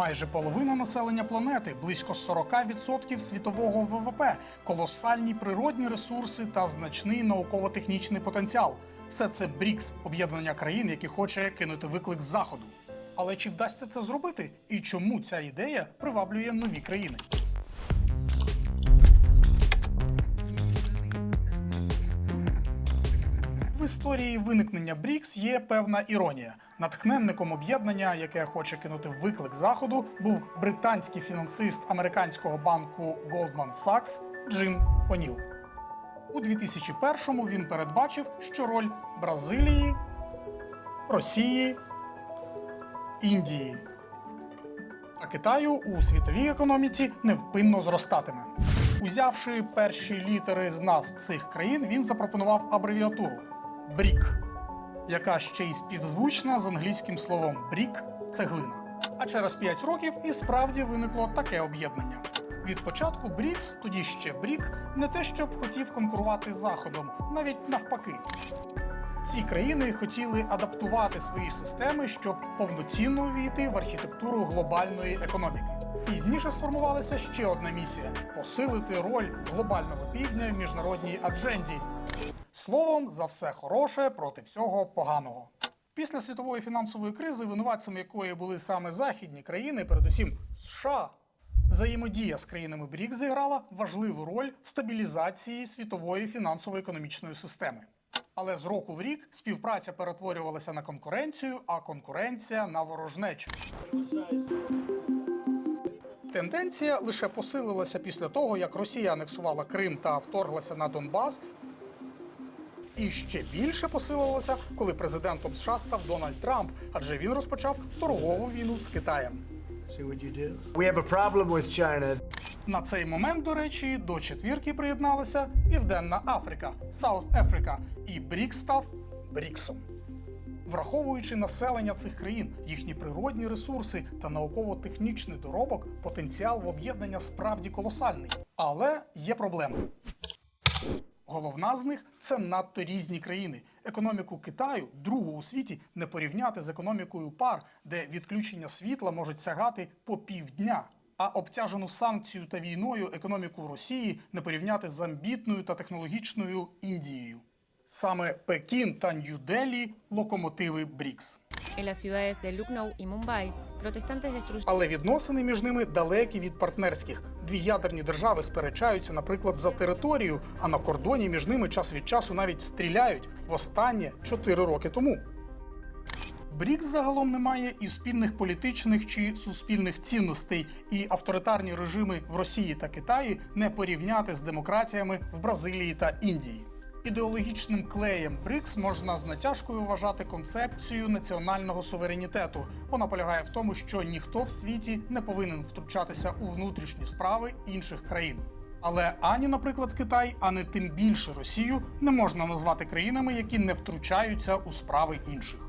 Майже половина населення планети, близько 40% світового ВВП, колосальні природні ресурси та значний науково-технічний потенціал. Все це БРІКС – об'єднання країн, які хоче кинути виклик заходу. Але чи вдасться це зробити? І чому ця ідея приваблює нові країни? В історії виникнення БРІКС є певна іронія. Натхненником об'єднання, яке хоче кинути виклик заходу, був британський фінансист американського банку Goldman Sachs Джим О'Ніл. У 2001-му він передбачив, що роль Бразилії, Росії, Індії та Китаю у світовій економіці невпинно зростатиме. Узявши перші літери з назв цих країн, він запропонував абревіатуру БРІК, яка ще й співзвучна з англійським словом брік цеглина. А через 5 років і справді виникло таке об'єднання. Від початку БРІКС, тоді ще БРІК, не те, щоб хотів конкурувати з Заходом, навіть навпаки. Ці країни хотіли адаптувати свої системи, щоб повноцінно увійти в архітектуру глобальної економіки. Пізніше сформувалася ще одна місія посилити роль глобального півдня в міжнародній адженді. Словом, за все хороше проти всього поганого. Після світової фінансової кризи, винуватцями якої були саме західні країни, передусім США, взаємодія з країнами БРІК зіграла важливу роль в стабілізації світової фінансово-економічної системи. Але з року в рік співпраця перетворювалася на конкуренцію, а конкуренція на ворожнечу. Тенденція лише посилилася після того, як Росія анексувала Крим та вторглася на Донбас. І ще більше посилилося, коли президентом США став Дональд Трамп, адже він розпочав торгову війну з Китаєм. На цей момент, до речі, до четвірки приєдналася Південна Африка, South Africa, і БРІКС став БРІКСом. Враховуючи населення цих країн, їхні природні ресурси та науково-технічний доробок, потенціал в об'єднання справді колосальний. Але є проблеми. Головна з них це надто різні країни. Економіку Китаю, другу у світі, не порівняти з економікою пар, де відключення світла можуть сягати по півдня. А обтяжену санкцією та війною економіку Росії не порівняти з амбітною та технологічною Індією. Саме Пекін та Нью-Делі – локомотиви БРІКС. Але відносини між ними далекі від партнерських. Дві ядерні держави сперечаються, наприклад, за територію, а на кордоні між ними час від часу навіть стріляють. Востаннє 4 роки тому. БРІКС загалом не має і спільних політичних чи суспільних цінностей, і авторитарні режими в Росії та Китаї не порівняти з демократіями в Бразилії та Індії. Ідеологічним клеєм БРІКС можна з натяжкою вважати концепцію національного суверенітету. Вона полягає в тому, що ніхто в світі не повинен втручатися у внутрішні справи інших країн. Але ані, наприклад, Китай, ані тим більше Росію не можна назвати країнами, які не втручаються у справи інших.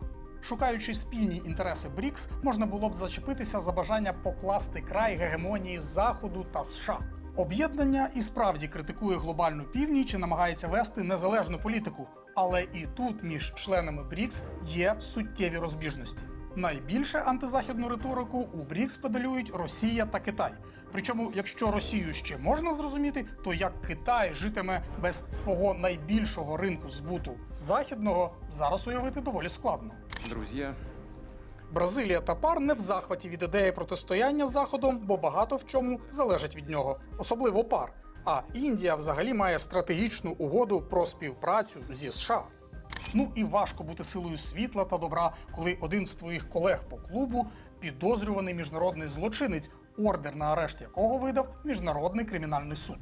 Шукаючи спільні інтереси БРІКС, можна було б зачепитися за бажання покласти край гегемонії Заходу та США. Об'єднання і справді критикує глобальну північ і намагається вести незалежну політику. Але і тут між членами БРІКС є суттєві розбіжності. Найбільше антизахідну риторику у БРІКС педалюють Росія та Китай. Причому, якщо Росію ще можна зрозуміти, то як Китай житиме без свого найбільшого ринку збуту західного, зараз уявити доволі складно. Друзья, Бразилія та пар не в захваті від ідеї протистояння з заходом, бо багато в чому залежить від нього, особливо пар. А Індія взагалі має стратегічну угоду про співпрацю зі США. Ну і важко бути силою світла та добра, коли один з твоїх колег по клубу підозрюваний міжнародний злочинець, ордер на арешт якого видав міжнародний кримінальний суд.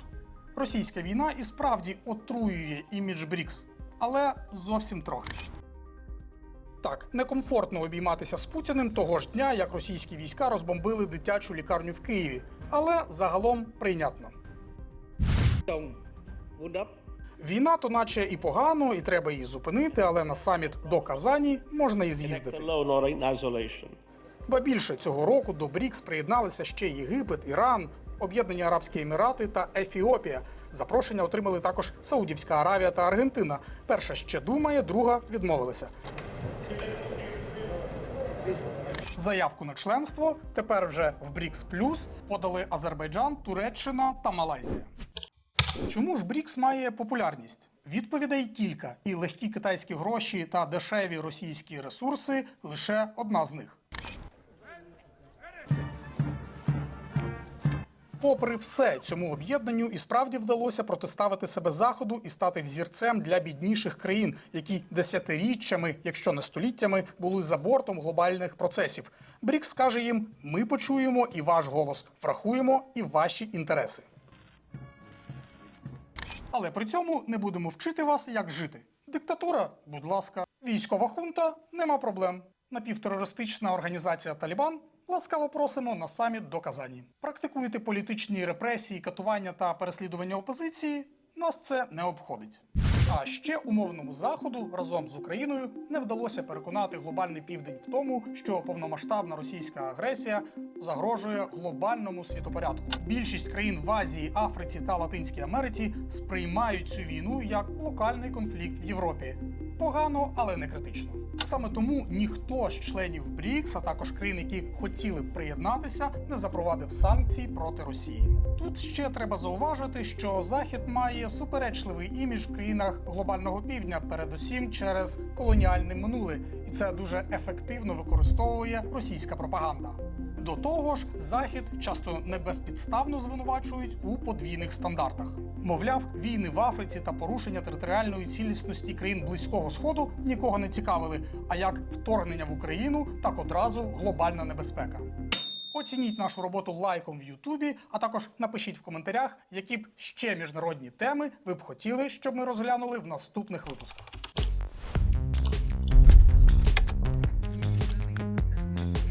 Російська війна і справді отруює імідж БРІКС, але зовсім трохи. Так, некомфортно обійматися з Путіним того ж дня, як російські війська розбомбили дитячу лікарню в Києві, але загалом прийнятно. Війна то наче і погано, і треба її зупинити, але на саміт до Казані можна і з'їздити. Ба більше цього року до БРІКС приєдналися ще Єгипет, Іран, Об'єднані Арабські Емірати та Ефіопія. Запрошення отримали також Саудівська Аравія та Аргентина. Перша ще думає, друга відмовилася. Заявку на членство тепер вже в БРІКС Плюс подали Азербайджан, Туреччина та Малайзія. Чому ж БРІКС має популярність? Відповідей кілька, і легкі китайські гроші та дешеві російські ресурси лише одна з них. Попри все, цьому об'єднанню і справді вдалося протиставити себе заходу і стати взірцем для бідніших країн, які десятиріччями, якщо не століттями, були за бортом глобальних процесів. БРІКС каже їм: ми почуємо і ваш голос, врахуємо і ваші інтереси. Але при цьому не будемо вчити вас, як жити. Диктатура, будь ласка, військова хунта нема проблем. Напівтерористична організація Талібан ласкаво просимо на саміт до Казані. Практикуєте політичні репресії, катування та переслідування опозиції. Нас це не обходить. А ще умовному заходу разом з Україною не вдалося переконати глобальний південь в тому, що повномасштабна російська агресія загрожує глобальному світопорядку. Більшість країн в Азії, Африці та Латинській Америці сприймають цю війну як локальний конфлікт в Європі. Погано, але не критично. Саме тому ніхто з членів БРІКС, а також країн, які хотіли б приєднатися, не запровадив санкцій проти Росії. Тут ще треба зауважити, що Захід має суперечливий імідж в країнах глобального півдня, передусім через колоніальне минуле, і це дуже ефективно використовує російська пропаганда. До того ж, захід часто не безпідставно звинувачують у подвійних стандартах. Мовляв, війни в Африці та порушення територіальної цілісності країн близького сходу нікого не цікавили. А як вторгнення в Україну, так одразу глобальна небезпека. Оцініть нашу роботу лайком в Ютубі, а також напишіть в коментарях, які б ще міжнародні теми ви б хотіли, щоб ми розглянули в наступних випусках.